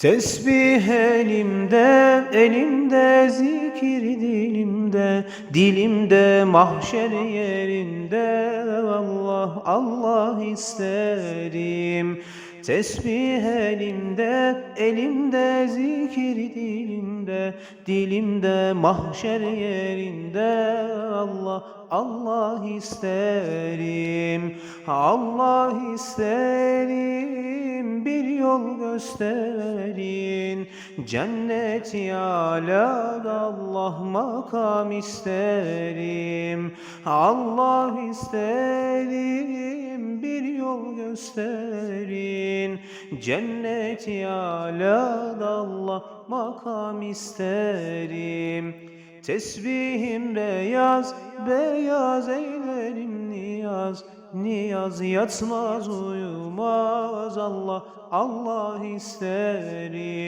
Tesbih elimde, elimde zikir dilimde, dilimde mahşer yerinde Allah Allah isterim. Tesbih elimde, elimde zikir dilimde, dilimde mahşer yerinde Allah Allah isterim. Allah isterim bir yol gösterin Cennet alada Allah makam isterim. Allah isterim bir yol gösterin. Cennet alada Allah makam isterim Tesbihim beyaz, beyaz eylerim niyaz. Niyaz yatmaz uyumaz. Allah, Allah isterim